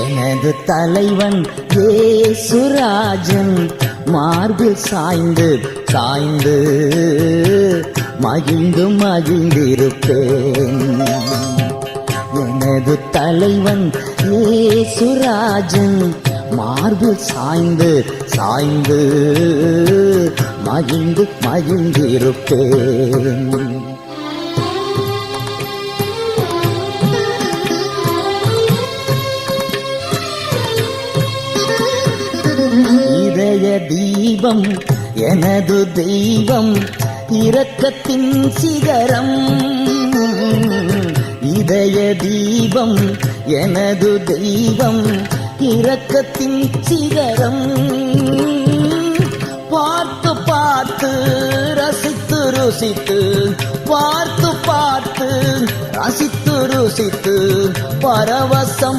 எனது தலைவன் ஏசுராஜன் மார்பில் சாய்ந்து சாய்ந்து மகிழ்ந்து மகிழ்ந்திருப்பேன். எனது தலைவன் ஏசுராஜன் மார்பில் சாய்ந்து சாய்ந்து மகிழ்ந்து மகிழ்ந்திருப்பேன். தீபம் எனது தெய்வம் இரக்கத்தின் சிகரம். இதய தீபம் எனது தெய்வம் இரக்கத்தின் சிகரம். பார்த்து பார்த்து ரசித்து ருசித்து பார்த்து பார்த்து ரசித்து ருசித்து பரவசம்